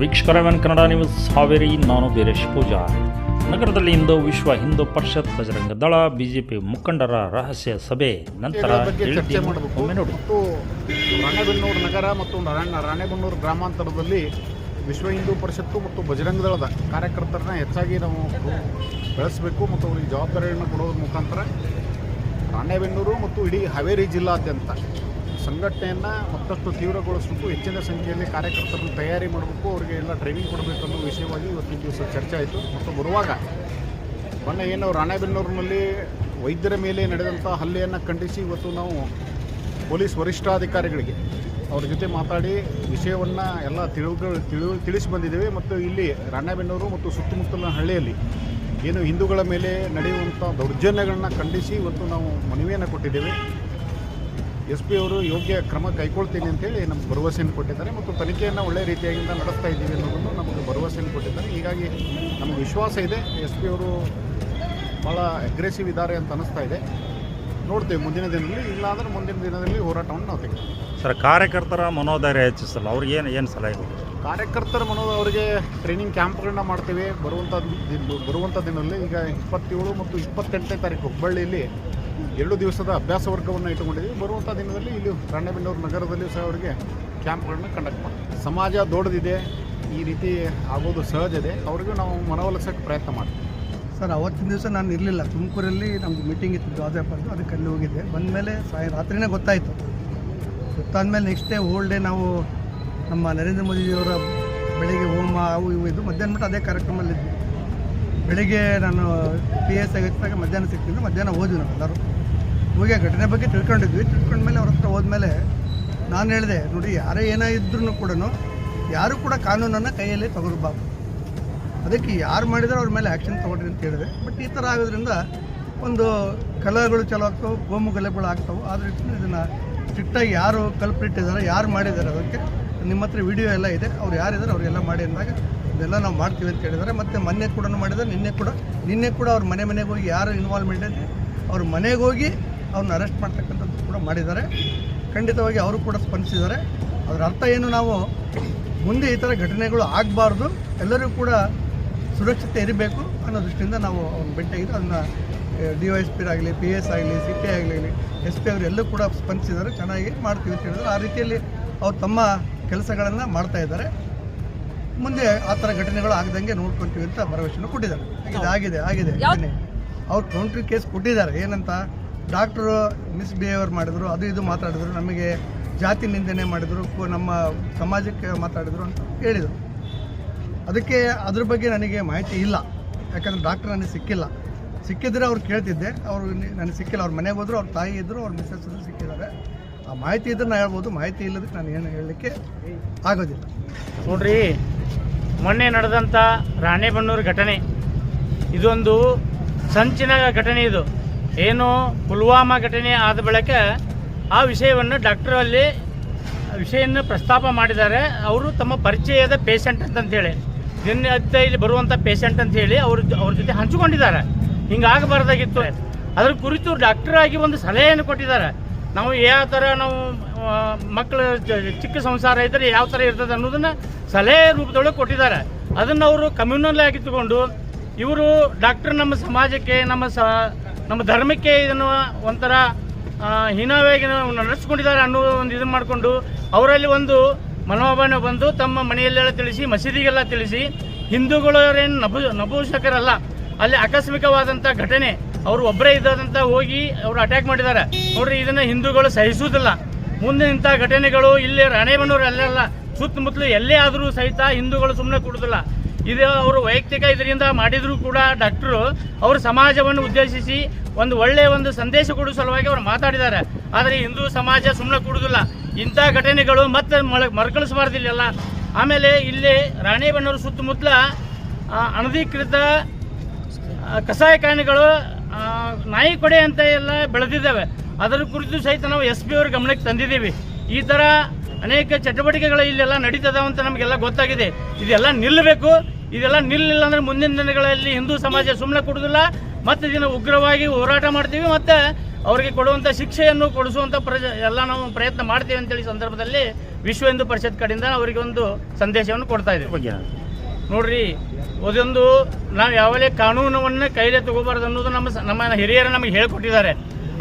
ವೀಕ್ಷಕರ N Kannada news Haveri ನಾನು ಬೀರೇಶ್ ಪೂಜಾ ನಗರದಲ್ಲಿ ಇಂದು ವಿಶ್ವ ಹಿಂದೂ ಪರಿಷತ್ ಬಜರಂಗ ದಳ ಬಿಜೆಪಿ ಮುಖಂಡರ ರಹಸ್ಯ ಸಭೆ. ನಂತರ ಚರ್ಚೆ ಮಾಡಬೇಕು. ಮತ್ತು ರಾಣೆಬೆನ್ನೂರು ನಗರ ಮತ್ತು ರಾಣ- ರಾಣೆಬೆನ್ನೂರು ಗ್ರಾಮಾಂತರದಲ್ಲಿ ವಿಶ್ವ ಹಿಂದೂ ಪರಿಷತ್ತು ಮತ್ತು ಬಜರಂಗ ದಳದ ಕಾರ್ಯಕರ್ತರನ್ನ ಹೆಚ್ಚಾಗಿ ನಾವು ಬೆಳೆಸಬೇಕು ಮತ್ತು ಅವರಿಗೆ ಜವಾಬ್ದಾರಿಯನ್ನು ಕೊಡೋದ್ರ ಮುಖಾಂತರ ರಾಣೆಬೆನ್ನೂರು ಮತ್ತು ಇಡೀ ಹಾವೇರಿ ಜಿಲ್ಲಾದ್ಯಂತ ಸಂಘಟನೆಯನ್ನು ಮತ್ತಷ್ಟು ತೀವ್ರಗೊಳಿಸಬೇಕು, ಹೆಚ್ಚಿನ ಸಂಖ್ಯೆಯಲ್ಲಿ ಕಾರ್ಯಕರ್ತರನ್ನು ತಯಾರಿ ಮಾಡಬೇಕು, ಅವರಿಗೆ ಎಲ್ಲ ಟ್ರೈನಿಂಗ್ ಕೊಡಬೇಕು ಅನ್ನೋ ವಿಷಯವಾಗಿ ಇವತ್ತಿನ ದಿವಸ ಚರ್ಚೆ ಆಯಿತು. ಮತ್ತು ಬರುವಾಗ ಮೊನ್ನೆ ಏನು ರಾಣೆಬೆನ್ನೂರಿನಲ್ಲಿ ವೈದ್ಯರ ಮೇಲೆ ನಡೆದಂಥ ಹಲ್ಲೆಯನ್ನು ಖಂಡಿಸಿ ಇವತ್ತು ನಾವು ಪೊಲೀಸ್ ವರಿಷ್ಠಾಧಿಕಾರಿಗಳಿಗೆ ಅವ್ರ ಜೊತೆ ಮಾತಾಡಿ ವಿಷಯವನ್ನು ಎಲ್ಲ ತಿಳಿದು ತಿಳಿ, ತಿಳಿಸಿ ಬಂದಿದ್ದೇವೆ. ಮತ್ತು ಇಲ್ಲಿ ರಾಣೆಬೆನ್ನೂರು ಮತ್ತು ಸುತ್ತಮುತ್ತಲಿನ ಹಳ್ಳಿಯಲ್ಲಿ ಏನು ಹಿಂದೂಗಳ ಮೇಲೆ ನಡೆಯುವಂಥ ದೌರ್ಜನ್ಯಗಳನ್ನ ಖಂಡಿಸಿ ಇವತ್ತು ನಾವು ಮನವಿಯನ್ನು ಕೊಟ್ಟಿದ್ದೇವೆ. ಎಸ್ ಪಿ ಅವರು ಯೋಗ್ಯ ಕ್ರಮ ಕೈಗೊಳ್ತೀನಿ ಅಂತೇಳಿ ನಮ್ಗೆ ಭರವಸೆಯನ್ನು ಕೊಟ್ಟಿದ್ದಾರೆ ಮತ್ತು ತನಿಖೆಯನ್ನು ಒಳ್ಳೆ ರೀತಿಯಾಗಿಂದ ನಡೆಸ್ತಾ ಇದ್ದೀವಿ ಅನ್ನೋದನ್ನು ನಮಗೆ ಭರವಸೆಯನ್ನು ಕೊಟ್ಟಿದ್ದಾರೆ. ಹೀಗಾಗಿ ನಮಗೆ ವಿಶ್ವಾಸ ಇದೆ. ಎಸ್ ಪಿ ಅವರು ಭಾಳ ಅಗ್ರೆಸಿವ್ ಇದ್ದಾರೆ ಅಂತ ಅನ್ನಿಸ್ತಾ ಇದೆ. ನೋಡ್ತೇವೆ ಮುಂದಿನ ದಿನದಲ್ಲಿ ಇಲ್ಲಾಂದ್ರೆ ಮುಂದಿನ ದಿನದಲ್ಲಿ ಹೋರಾಟವನ್ನು ನಾವು ತೆಗೆದು ಸರ್ ಕಾರ್ಯಕರ್ತರ ಮನೋಧೈರ್ಯ ಹೆಚ್ಚಿಸಲ್ಲ. ಅವ್ರಿಗೆ ಏನು ಏನು ಸಲಹೆ? ಕಾರ್ಯಕರ್ತರ ಮನೋ ಅವರಿಗೆ ಟ್ರೈನಿಂಗ್ ಕ್ಯಾಂಪ್ಗಳನ್ನ ಮಾಡ್ತೀವಿ. ಬರುವಂಥ ದಿನ ಬರುವಂಥ ದಿನದಲ್ಲಿ ಈಗ ಇಪ್ಪತ್ತೇಳು ಮತ್ತು ಇಪ್ಪತ್ತೆಂಟನೇ ತಾರೀಕು ಹುಬ್ಬಳ್ಳಿಯಲ್ಲಿ ಎರಡು ದಿವಸದ ಅಭ್ಯಾಸ ವರ್ಗವನ್ನು ಇಟ್ಟುಕೊಂಡಿದ್ದೀವಿ. ಬರುವಂಥ ದಿನದಲ್ಲಿ ಇಲ್ಲಿ ರಾಣೆಬೆನ್ನೂರು ನಗರದಲ್ಲಿ ಸಹ ಅವರಿಗೆ ಕ್ಯಾಂಪ್ಗಳನ್ನು ಕಂಡಕ್ಟ್ ಮಾಡ್ತೀವಿ ಸಮಾಜ ದೊಡ್ಡದಿದೆ, ಈ ರೀತಿ ಆಗೋದು ಸಹಜ ಇದೆ. ಅವ್ರಿಗೂ ನಾವು ಮನವೊಲಿಸೋಕ್ಕೆ ಪ್ರಯತ್ನ ಮಾಡ್ತೀವಿ. ಸರ್, ಅವತ್ತಿನ ದಿವಸ ನಾನು ಇರಲಿಲ್ಲ. ತುಮಕೂರಲ್ಲಿ ನಮ್ಮದು ಮೀಟಿಂಗ್ ಇತ್ತು ಜಾಜಾಪದ್ದು ಅದಕ್ಕೆ ಅಲ್ಲಿ ಹೋಗಿದ್ದೆ. ಬಂದಮೇಲೆ ಸಾಯ ರಾತ್ರಿನೇ ಗೊತ್ತಾಯಿತು. ಗೊತ್ತಾದಮೇಲೆ ನೆಕ್ಸ್ಟ್ ಡೇ ಹೋಲ್ ಡೇ ನಾವು ನಮ್ಮ ನರೇಂದ್ರ ಮೋದಿಯವರ ಬೆಳಿಗ್ಗೆ ಹೋಮ, ಅವು ಇವು ಇದು ಮಧ್ಯಾಹ್ನ ಮಟ್ಟ ಅದೇ ಕಾರ್ಯಕ್ರಮದಲ್ಲಿದ್ವಿ ಬೆಳಿಗ್ಗೆ ನಾನು ಪಿ ಎಸ್ ಆಗಿದ್ದಾಗ ಮಧ್ಯಾಹ್ನ ಸಿಕ್ತಿದ್ದು ಮಧ್ಯಾಹ್ನ ಹೋದ್ವಿ ನಾವು ಎಲ್ಲರೂ ಹೋಗಿ ಆ ಘಟನೆ ಬಗ್ಗೆ ತಿಳ್ಕೊಂಡಿದ್ವಿ. ತಿಳ್ಕೊಂಡ್ಮೇಲೆ ಅವ್ರ ಹತ್ರ ಹೋದ್ಮೇಲೆ ನಾನು ಹೇಳಿದೆ, ನೋಡಿ, ಯಾರೇ ಏನೇ ಇದ್ರೂ ಕೂಡ ಯಾರೂ ಕೂಡ ಕಾನೂನನ್ನು ಕೈಯಲ್ಲಿ ತಗೊಳ್ಬಾರ್ದು. ಅದಕ್ಕೆ ಯಾರು ಮಾಡಿದ್ರೆ ಅವ್ರ ಮೇಲೆ ಆ್ಯಕ್ಷನ್ ತೊಗೊಳ್ರಿ ಅಂತ ಹೇಳಿದೆ. ಬಟ್ ಈ ಥರ ಆಗೋದ್ರಿಂದ ಒಂದು ಕಲಹಗಳು ಚಲೋ ಆಗ್ತವೆ ಗೋಮು ಗಲೆಗಳು ಆಗ್ತವೆ ಆದರೆ ಇದನ್ನು ಸ್ಟ್ರಿಕ್ಟಾಗಿ ಯಾರು ಕಲ್ಪಿಟ್ಟಿದ್ದಾರೆ ಯಾರು ಮಾಡಿದ್ದಾರೆ ಅದಕ್ಕೆ ನಿಮ್ಮ ಹತ್ರ ವಿಡಿಯೋ ಎಲ್ಲ ಇದೆ. ಅವ್ರು ಯಾರಿದ್ದಾರೆ ಅವರೆಲ್ಲ ಮಾಡಿ ಅಂದಾಗ ಇದೆಲ್ಲ ನಾವು ಮಾಡ್ತೀವಿ ಅಂತ ಹೇಳಿದ್ದಾರೆ. ಮತ್ತು ಮೊನ್ನೆ ಕೂಡ ಮಾಡಿದರೆ ನಿನ್ನೆ ಕೂಡ ನಿನ್ನೆ ಕೂಡ ಅವ್ರ ಮನೆ ಮನೆಗೆ ಹೋಗಿ ಯಾರು ಇನ್ವಾಲ್ವ್ಮೆಂಟ್ ಇದೆ ಅವ್ರ ಮನೆಗೆ ಹೋಗಿ ಅವ್ರನ್ನ ಅರೆಸ್ಟ್ ಮಾಡ್ತಕ್ಕಂಥದ್ದು ಕೂಡ ಮಾಡಿದ್ದಾರೆ. ಖಂಡಿತವಾಗಿ ಅವರು ಕೂಡ ಸ್ಪಂದಿಸಿದ್ದಾರೆ. ಅದರ ಅರ್ಥ ಏನು ನಾವು ಮುಂದೆ ಈ ಥರ ಘಟನೆಗಳು ಆಗಬಾರ್ದು. ಎಲ್ಲರೂ ಕೂಡ ಸುರಕ್ಷತೆ ಇರಬೇಕು ಅನ್ನೋ ದೃಷ್ಟಿಯಿಂದ ನಾವು ಅವ್ರನ್ನ ಭೇಟಿಯಾಗಿದ್ದು ಅದನ್ನ ಡಿ ವೈ ಎಸ್ ಪಿ ಆಗಲಿ, ಪಿ ಎಸ್ ಆಗಲಿ, ಸಿ ಪಿ ಆಗಲಿ, ಎಸ್ ಪಿ ಅವರು ಎಲ್ಲೂ ಕೂಡ ಸ್ಪಂದಿಸಿದ್ದಾರೆ. ಚೆನ್ನಾಗಿ ಮಾಡ್ತೀವಿ ಅಂತ ಹೇಳಿದ್ರು ಆ ರೀತಿಯಲ್ಲಿ ಅವ್ರು ತಮ್ಮ ಕೆಲಸಗಳನ್ನು ಮಾಡ್ತಾ ಇದ್ದಾರೆ. ಮುಂದೆ ಆ ಥರ ಘಟನೆಗಳು ಆಗದಂಗೆ ನೋಡ್ಕೊಂತೀವಿ ಅಂತ ಭರವಸೆಯನ್ನು ಕೊಟ್ಟಿದ್ದಾರೆ. ಇದು ಆಗಿದೆ ಆಗಿದೆ. ಘಟನೆ ಅವ್ರು ಕೌಂಟ್ರಿ ಕೇಸ್ ಕೊಟ್ಟಿದ್ದಾರೆ. ಏನಂತ? ಡಾಕ್ಟ್ರು ಮಿಸ್ಬಿಹೇವಿಯರ್ ಮಾಡಿದ್ರು ಅದು ಇದು ಮಾತಾಡಿದ್ರು ನಮಗೆ ಜಾತಿ ನಿಂದನೆ ಮಾಡಿದ್ರು ಕು- ನಮ್ಮ ಸಮಾಜಕ್ಕೆ ಮಾತಾಡಿದ್ರು ಅಂತ ಹೇಳಿದರು. ಅದಕ್ಕೆ ಅದ್ರ ಬಗ್ಗೆ ನನಗೆ ಮಾಹಿತಿ ಇಲ್ಲ. ಯಾಕಂದ್ರೆ ಡಾಕ್ಟರ್ ನನಗೆ ಸಿಕ್ಕಿಲ್ಲ. ಸಿಕ್ಕಿದ್ರೆ ಅವ್ರು ಕೇಳ್ತಿದ್ದೆ. ಅವರು ನನಗೆ ಸಿಕ್ಕಿಲ್ಲ. ಅವ್ರ ಮನೆಗೆ ಹೋದ್ರು ಅವ್ರ ತಾಯಿ ಇದ್ದರು ಅವ್ರ ಮಿಸ್ಸಸ್ ಇದ್ರು ಸಿಕ್ಕಿದ್ದಾರೆ. ಆ ಮಾಹಿತಿ ಇದ್ರೆ ನಾನು ಹೇಳ್ಬೋದು. ಮಾಹಿತಿ ಇಲ್ಲದಕ್ಕೆ ನಾನು ಏನು ಹೇಳಲಿಕ್ಕೆ ಆಗೋದಿಲ್ಲ. ನೋಡ್ರಿ ಮೊನ್ನೆ ನಡೆದಂಥ ರಾಣೆಬೆನ್ನೂರು ಘಟನೆ. ಇದೊಂದು ಸಂಚಿನ ಘಟನೆ ಇದು. ಏನು ಪುಲ್ವಾಮಾ ಘಟನೆ ಆದ ಬಳಿಕ ಆ ವಿಷಯವನ್ನು ಡಾಕ್ಟರ್ ಅಲ್ಲಿ ವಿಷಯವನ್ನು ಪ್ರಸ್ತಾಪ ಮಾಡಿದ್ದಾರೆ. ಅವರು ತಮ್ಮ ಪರಿಚಯದ ಪೇಷಂಟ್ ಅಂತಂತೇಳಿ ದಿನ ಇಲ್ಲಿ ಬರುವಂಥ ಪೇಷಂಟ್ ಅಂತ ಹೇಳಿ ಅವ್ರ ಅವ್ರ ಜೊತೆ ಹಂಚಿಕೊಂಡಿದ್ದಾರೆ. ಹಿಂಗಾಗಬಾರ್ದಾಗಿತ್ತು. ಅದ್ರ ಕುರಿತು ಡಾಕ್ಟರ್ ಆಗಿ ಒಂದು ಸಲಹೆಯನ್ನು ಕೊಟ್ಟಿದ್ದಾರೆ. ನಾವು ಯಾವ ಥರ ನಾವು ಮಕ್ಕಳು ಚಿಕ್ಕ ಸಂಸಾರ ಇದ್ದರೆ ಯಾವ ಥರ ಇರ್ತದೆ ಅನ್ನೋದನ್ನು ಸಲಹೆ ರೂಪದೊಳಗೆ ಕೊಟ್ಟಿದ್ದಾರೆ. ಅದನ್ನು ಅವರು ಕಮ್ಯುನಲ್ ಆಗಿ ತಗೊಂಡು ಇವರು ಡಾಕ್ಟರ್ ನಮ್ಮ ಸಮಾಜಕ್ಕೆ, ನಮ್ಮ ಸ, ನಮ್ಮ ಧರ್ಮಕ್ಕೆ ಇದನ್ನು ಒಂಥರ ಹೀನಾವಾಗಿ ಹೀನವಾಗಿ ನಾವು ನಡೆಸ್ಕೊಂಡಿದ್ದಾರೆ ಅನ್ನೋ ಒಂದು ಇದನ್ನು ಮಾಡಿಕೊಂಡು ಅವರಲ್ಲಿ ಒಂದು ಮನೋಭಾವನೆ ಬಂದು ತಮ್ಮ ಮನೆಯಲ್ಲೆಲ್ಲ ತಿಳಿಸಿ, ಮಸೀದಿಗೆಲ್ಲ ತಿಳಿಸಿ ಹಿಂದೂಗಳವರೇನು ನಭು ನಪುಂಸಕರಲ್ಲ ಅಲ್ಲಿ ಆಕಸ್ಮಿಕವಾದಂಥ ಘಟನೆ ಅವರು ಒಬ್ಬರೇ ಇದ್ದಂತ ಹೋಗಿ ಅವರು ಅಟ್ಯಾಕ್ ಮಾಡಿದ್ದಾರೆ. ನೋಡ್ರಿ, ಇದನ್ನ ಹಿಂದೂಗಳು ಸಹಿಸುವುದಿಲ್ಲ. ಮುಂದೆ ಇಂಥ ಘಟನೆಗಳು ಇಲ್ಲಿ ರಾಣೆಬೆನ್ನೂರು ಅಲ್ಲೆಲ್ಲ ಸುತ್ತಮುತ್ತಲು ಎಲ್ಲೇ ಆದರೂ ಸಹಿತ ಹಿಂದೂಗಳು ಸುಮ್ಮನೆ ಕೊಡುದಿಲ್ಲ. ಇದು ಅವರು ವೈಯಕ್ತಿಕ ಇದರಿಂದ ಮಾಡಿದರೂ ಕೂಡ ಡಾಕ್ಟ್ರು ಅವರು ಸಮಾಜವನ್ನು ಉದ್ದೇಶಿಸಿ ಒಂದು ಒಳ್ಳೆಯ ಒಂದು ಸಂದೇಶ ಕೊಡುವ ಸಲುವಾಗಿ ಅವರು ಮಾತಾಡಿದ್ದಾರೆ. ಆದರೆ ಹಿಂದೂ ಸಮಾಜ ಸುಮ್ಮನೆ ಕೊಡುದಿಲ್ಲ. ಇಂಥ ಘಟನೆಗಳು ಮತ್ತೆ ಮಳ ಮರುಕಳಿಸಬಾರ್ದಿಲ್ಲ ಆಮೇಲೆ ಇಲ್ಲಿ ರಾಣೆಬೆನ್ನೂರು ಸುತ್ತಮುತ್ತಲ ಅನಧಿಕೃತ ಕಸಾಯಖಾನೆಗಳು ನಾಯಿ ಕೊಡೆ ಅಂತ ಎಲ್ಲ ಬೆಳೆದಿದ್ದಾವೆ. ಅದರ ಕುರಿತು ಸಹಿತ ನಾವು ಎಸ್ ಪಿ ಅವ್ರ ಗಮನಕ್ಕೆ ತಂದಿದ್ದೀವಿ. ಈ ಥರ ಅನೇಕ ಚಟುವಟಿಕೆಗಳು ಇಲ್ಲೆಲ್ಲ ನಡೀತದಾವ ಅಂತ ನಮಗೆಲ್ಲ ಗೊತ್ತಾಗಿದೆ. ಇದೆಲ್ಲ ನಿಲ್ಲಬೇಕು. ಇದೆಲ್ಲ ನಿಲ್ಲಿಲ್ಲ ಅಂದ್ರೆ ಮುಂದಿನ ದಿನಗಳಲ್ಲಿ ಹಿಂದೂ ಸಮಾಜ ಸುಮ್ಮನೆ ಕೊಡೋದಿಲ್ಲ. ಮತ್ತು ಇದನ್ನು ಉಗ್ರವಾಗಿ ಹೋರಾಟ ಮಾಡ್ತೀವಿ. ಮತ್ತು ಅವರಿಗೆ ಕೊಡುವಂಥ ಶಿಕ್ಷೆಯನ್ನು ಕೊಡಿಸುವಂಥ ಪ್ರಜ, ಎಲ್ಲ ನಾವು ಪ್ರಯತ್ನ ಮಾಡ್ತೀವಿ ಅಂತೇಳಿ ಸಂದರ್ಭದಲ್ಲಿ ವಿಶ್ವ ಹಿಂದೂ ಪರಿಷತ್ ಕಡೆಯಿಂದ ಅವರಿಗೆ ಒಂದು ಸಂದೇಶವನ್ನು ಕೊಡ್ತಾ ಇದ್ದೀವಿ. ನೋಡ್ರಿ, ಅದೊಂದು ನಾವು ಯಾವಾಗಲೇ ಕಾನೂನವನ್ನು ಕೈಲೇ ತಗೋಬಾರ್ದು ಅನ್ನೋದು ನಮ್ಮ ನಮ್ಮ ಹಿರಿಯರು ನಮಗೆ ಹೇಳಿಕೊಟ್ಟಿದ್ದಾರೆ.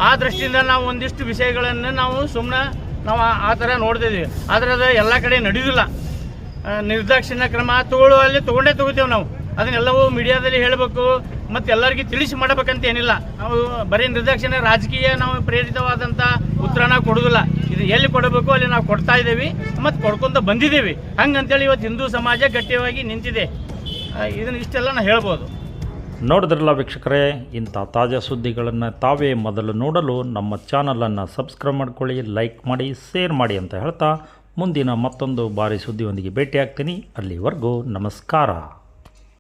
ಆ ದೃಷ್ಟಿಯಿಂದ ನಾವು ಒಂದಿಷ್ಟು ವಿಷಯಗಳನ್ನು ನಾವು ಸುಮ್ಮನೆ ನಾವು ಆ- ಥರ ನೋಡ್ತಿದ್ವಿ ಆದರೆ ಅದು ಎಲ್ಲ ಕಡೆ ನಡೆಯುವುದಿಲ್ಲ ನಿರ್ದಾಕ್ಷಿಣ್ಯ ಕ್ರಮ ತಗೊಳ್ಳುವಲ್ಲಿ ತೊಗೊಂಡೇ ತಗೋತೇವೆ ನಾವು. ಅದನ್ನೆಲ್ಲವೂ ಮೀಡಿಯಾದಲ್ಲಿ ಹೇಳಬೇಕು, ಮತ್ತು ಎಲ್ಲರಿಗೂ ತಿಳಿಸಿ ಮಾಡಬೇಕಂತ ಏನಿಲ್ಲ. ನಾವು ಬರೀ ನಿರ್ದಾಕ್ಷಿಣ್ಯ ರಾಜಕೀಯ ನಾವು ಪ್ರೇರಿತವಾದಂಥ ಉತ್ತರನ ಕೊಡೋದಿಲ್ಲ. ಎಲ್ಲಿ ಕೊಡಬೇಕು, ಅಲ್ಲಿ ನಾವು ಕೊಡ್ತಾ ಇದ್ದೀವಿ, ಮತ್ತು ಕೊಡ್ಕೊಂತ ಬಂದಿದ್ದೀವಿ. ಹಂಗಂತೇಳಿ ಇವತ್ತು ಹಿಂದೂ ಸಮಾಜ ಗಟ್ಟಿಯಾಗಿ ನಿಂತಿದೆ. ಇದನ್ನ ಇಷ್ಟೆಲ್ಲ ನಾನು ಹೇಳ್ಬೋದು. ನೋಡಿದ್ರಲ್ಲ ವೀಕ್ಷಕರೇ, ಇಂಥ ತಾಜಾ ಸುದ್ದಿಗಳನ್ನು ತಾವೇ ಮೊದಲು ನೋಡಲು ನಮ್ಮ ಚಾನಲನ್ನು ಸಬ್ಸ್ಕ್ರೈಬ್ ಮಾಡ್ಕೊಳ್ಳಿ ಲೈಕ್ ಮಾಡಿ ಶೇರ್ ಮಾಡಿ ಅಂತ ಹೇಳ್ತಾ ಮುಂದಿನ ಮತ್ತೊಂದು ಬಾರಿ ಸುದ್ದಿಯೊಂದಿಗೆ ಭೇಟಿಯಾಗ್ತೀನಿ. ಅಲ್ಲಿವರೆಗೂ ನಮಸ್ಕಾರ.